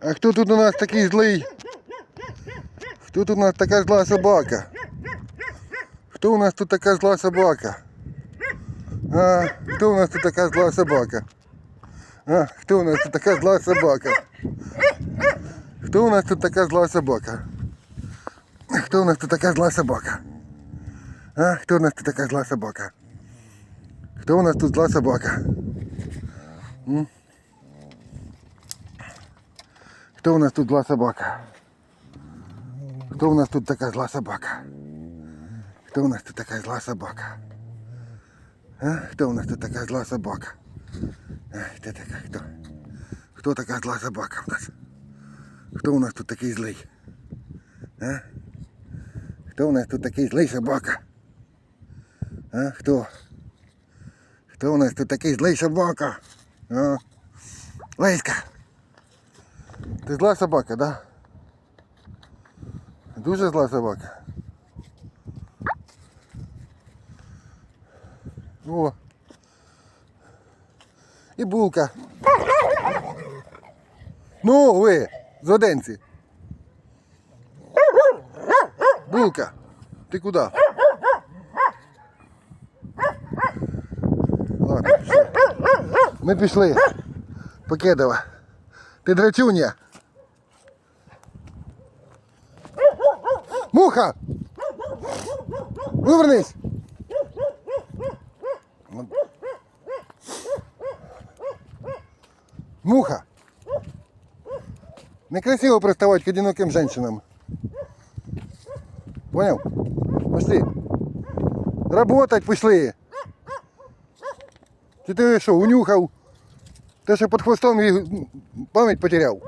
А хто тут у нас такий злий? Хто тут у нас така зла собака? Хто у нас тут така зла собака? А, хто у нас тут така зла собака? А, хто у нас тут така зла собака? Хто у нас тут така зла собака? Хто у нас тут така зла собака? А, хто у нас тут така зла собака? Хто у нас тут зла собака? М? Хто у нас тут зла собака? Хто у нас тут така зла собака? Хто у нас тут така зла собака? А? Хто у нас тут така зла собака? А, хто така? Хто? Хто така зла собака в нас? Хто у нас тут такий злий? А? Хто у нас тут такий злий собака? А? Хто? Хто у нас тут такий злий собака? А? Леська. Ти зла собака, да? Дуже зла собака. О. І булка. Ну, ви, зоденці. Булка, ти куди? Ми пішли. Покедова. Ти драчуня. Муха! Вивернись! Муха! Некрасиво приставать к одиноким женщинам. Понял? Пошли. Работать пошли. Чи ти що, унюхав? Ти ще під хвостом пам'ять потеряв.